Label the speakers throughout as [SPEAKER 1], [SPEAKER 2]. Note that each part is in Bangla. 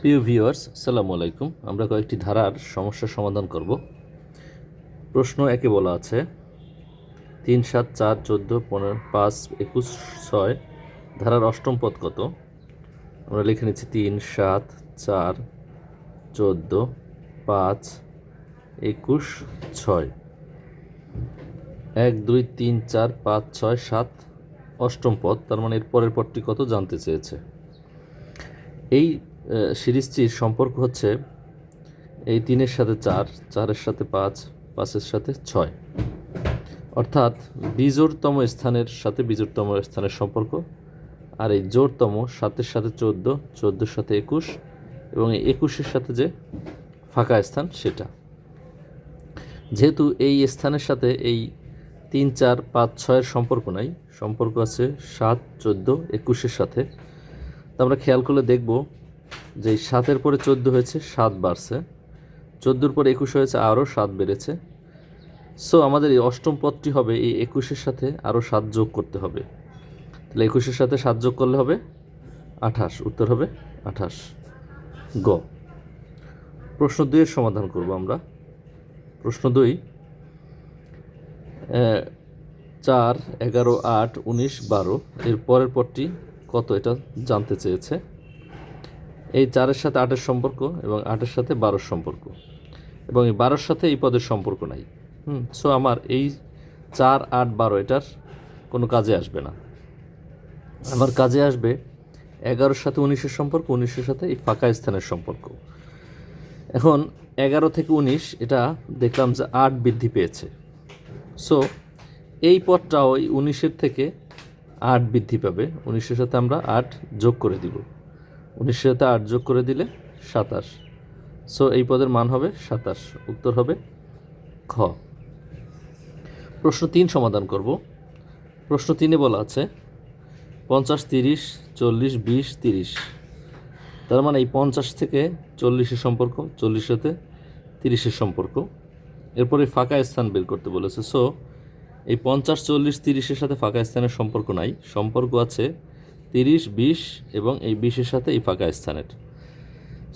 [SPEAKER 1] প্রিয় ভিউয়ার্স, আসসালামু আলাইকুম। আমরা কয়েকটি ধারার সমস্যার সমাধান করব। প্রশ্ন একে বলা আছে, তিন সাত চার চোদ্দ পনেরো পাঁচ একুশ ছয়, ধারার অষ্টম পদ কত? আমরা লিখে নিচ্ছি তিন সাত চার চোদ্দ পাঁচ একুশ ছয়। এক, দুই, তিন, চার, পাঁচ, ছয়, সাত অষ্টম পদ, তার মানে এর পরের পদটি কত জানতে চেয়েছে? এই সিরিজটির সম্পর্ক হচ্ছে এই তিনের সাথে চার, চারের সাথে পাঁচ, পাঁচের সাথে ছয়। অর্থাৎ বিজোড়তম স্থানের সাথে বিজোড়তম স্থানের সম্পর্ক আর এই জোড়তম সাতের সাথে চোদ্দ, চোদ্দোর সাথে একুশ এবং এই একুশের সাথে যে ফাঁকা স্থান সেটা। যেহেতু এই স্থানের সাথে এই তিন, চার, পাঁচ, ছয়ের সম্পর্ক নাই, সম্পর্ক আছে সাত, চোদ্দ, একুশের সাথে। তো আমরা খেয়াল করলে দেখব যে সাতের পরে চোদ্দ হয়েছে, সাত বাড়ছে। চোদ্দোর পরে একুশ হয়েছে, আরও সাত বেড়েছে। সো আমাদের এই অষ্টম পদটি হবে এই একুশের সাথে আরও সাত যোগ করতে হবে। তাহলে একুশের সাথে সাত যোগ করলে হবে আঠাশ। উত্তর হবে আঠাশ। গ। প্রশ্ন দুইয়ের সমাধান করব আমরা। প্রশ্ন দুই চার, এগারো, আট, উনিশ, বারো। এর পরের পরটি কত এটা জানতে চেয়েছে? এই চারের সাথে আটের সম্পর্ক এবং আটের সাথে বারোর সম্পর্ক। এবং এই বারোর সাথে এই পদের সম্পর্ক নাই। হুম সো আমার এই চার, আট, বারো এটার কোনো কাজে আসবে না। আমার কাজে আসবে এগারোর সাথে উনিশের সম্পর্ক, উনিশের সাথে এই ফাঁকা স্থানের সম্পর্ক। এখন এগারো থেকে উনিশ এটা দেখলাম যে আট বৃদ্ধি পেয়েছে। সো এই পদটাও ওই উনিশের থেকে আট বৃদ্ধি পাবে। উনিশের সাথে আমরা আট যোগ করে দিব। উনিশের সাথে আট যোগ করে দিলে সাতাশ। সো এই পদের মান হবে সাতাশ। উত্তর হবে খ। প্রশ্ন তিন সমাধান করব। প্রশ্ন তিনে বলা আছে, পঞ্চাশ, তিরিশ, চল্লিশ, বিশ, তিরিশ। তার মানে এই পঞ্চাশ থেকে চল্লিশের সম্পর্ক, চল্লিশ সাথে তিরিশের সম্পর্ক। এরপরে ফাঁকা স্থান বের করতে বলেছে। সো এই পঞ্চাশ, চল্লিশ, তিরিশের সাথে ফাঁকা স্থানের সম্পর্ক নাই। সম্পর্ক আছে তিরিশ, বিশ এবং এই বিশের সাথে এই ফাঁকা স্থানের।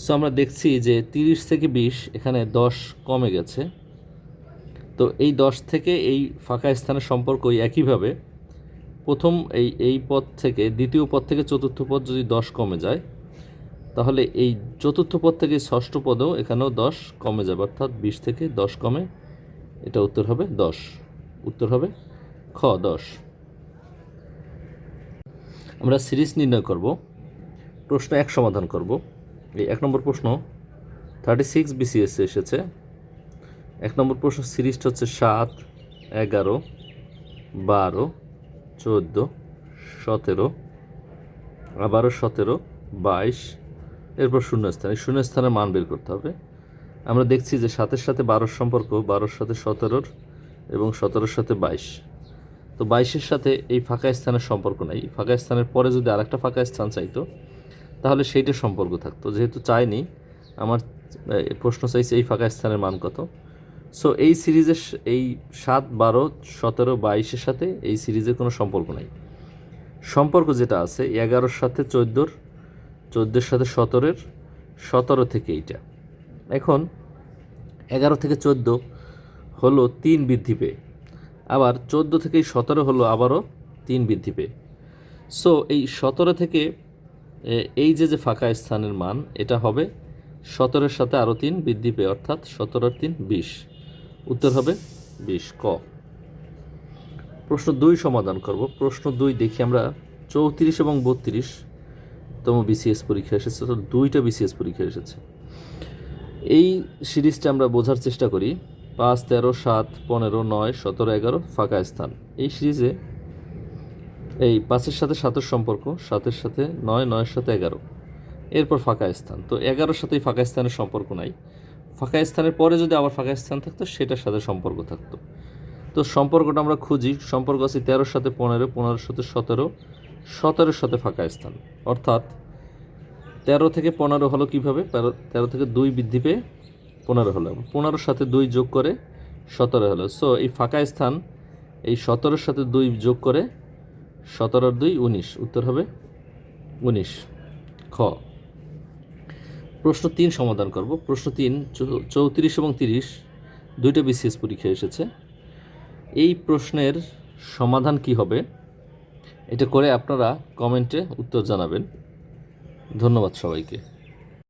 [SPEAKER 1] সো আমরা দেখছি যে তিরিশ থেকে বিশ এখানে দশ কমে গেছে। তো এই দশ থেকে এই ফাঁকা স্থানের সম্পর্ক একইভাবে। প্রথম এই এই পদ থেকে, দ্বিতীয় পদ থেকে চতুর্থ পদ যদি দশ কমে যায়, তাহলে এই চতুর্থ পদ থেকে ষষ্ঠ পদেও এখানেও দশ কমে যাবে। অর্থাৎ বিশ থেকে দশ কমে, এটা উত্তর হবে দশ। উত্তর হবে খ, দশ। আমরা সিরিজ নির্ণয় করব, প্রশ্ন এক সমাধান করব। এই এক নম্বর প্রশ্ন থার্টি সিক্স বিসিএস এসেছে। এক নম্বর প্রশ্ন, সিরিজটা হচ্ছে সাত, এগারো, বারো, চোদ্দ, সতেরো আবারও সতেরো, বাইশ, এরপর শূন্যস্থান। এই শূন্যস্থানের মান বের করতে হবে। আমরা দেখছি যে সাতের সাথে বারোর সম্পর্ক, বারোর সাথে সতেরোর এবং সতেরোর সাথে বাইশ। তো বাইশের সাথে এই ফাঁকা স্থানের সম্পর্ক নাই। ফাঁকা স্থানের পরে যদি আরেকটা ফাঁকা স্থান চাইতো, তাহলে সেইটার সম্পর্ক থাকতো। যেহেতু চাইনি, আমার প্রশ্ন চাইছে এই ফাঁকা স্থানের মান কত। সো এই সিরিজের এই সাত, বারো, সতেরো, বাইশের সাথে এই সিরিজের কোনো সম্পর্ক নাই। সম্পর্ক যেটা আছে, এগারোর সাথে চোদ্দোর চোদ্দোর সাথে সতেরোর, সতেরো থেকে এইটা। এখন, এগারো থেকে চোদ্দ হলো তিন বৃদ্ধি পেয়ে। আবার চোদ্দ থেকে সতেরো হলো আবারও তিন বৃদ্ধি পেয়ে। সো এই সতেরো থেকে এই যে যে ফাঁকা স্থানের মান, এটা হবে সতেরোর সাথে আরও তিন বৃদ্ধি পেয়ে, অর্থাৎ সতেরোর তিন বিশ। উত্তর হবে বিশ, ক। প্রশ্ন দুই সমাধান করব। প্রশ্ন দুই দেখি আমরা, চৌত্রিশ এবং বত্রিশ তম বিসিএস পরীক্ষা এসেছে দুইটা বিসিএস পরীক্ষা এসেছে। এই সিরিজটা আমরা বোঝার চেষ্টা করি। পাঁচ, তেরো, সাত, পনেরো, নয়, সতেরো, এগারো ফাঁকা স্থান। এই সিরিজে এই পাঁচের সাথে সাতের সম্পর্ক, সাতের সাথে নয়, নয়ের সাথে এগারো। এরপর ফাঁকা স্থান। তো এগারোর সাথে এই ফাঁকা স্থানের সম্পর্ক নাই। ফাঁকা স্থানের পরে যদি আবার ফাঁকা স্থান থাকতো, সেটার সাথে সম্পর্ক থাকতো। তো সম্পর্কটা আমরা খুঁজি। সম্পর্ক আছে তেরোর সাথে পনেরো, পনেরোর সাথে সতেরো, সতেরোর সাথে ফাঁকা স্থান। অর্থাৎ তেরো থেকে পনেরো হলো কীভাবে? তেরো থেকে দুই বৃদ্ধি পেয়ে পনেরো হলো। পনেরোর সাথে দুই যোগ করে সতেরো হলো। সো এই ফাঁকা স্থান, এই সতেরোর সাথে দুই যোগ করে সতেরোর দুই, উনিশ। উত্তর হবে উনিশ। খ। প্রশ্ন তিন সমাধান করব। প্রশ্ন তিন চৌত্রিশ এবং তিরিশ, দুইটা বিসিএস পরীক্ষা এসেছে। এই প্রশ্নের সমাধান কি হবে? এটা করে আপনারা কমেন্টে উত্তর জানাবেন। ধন্যবাদ সবাইকে।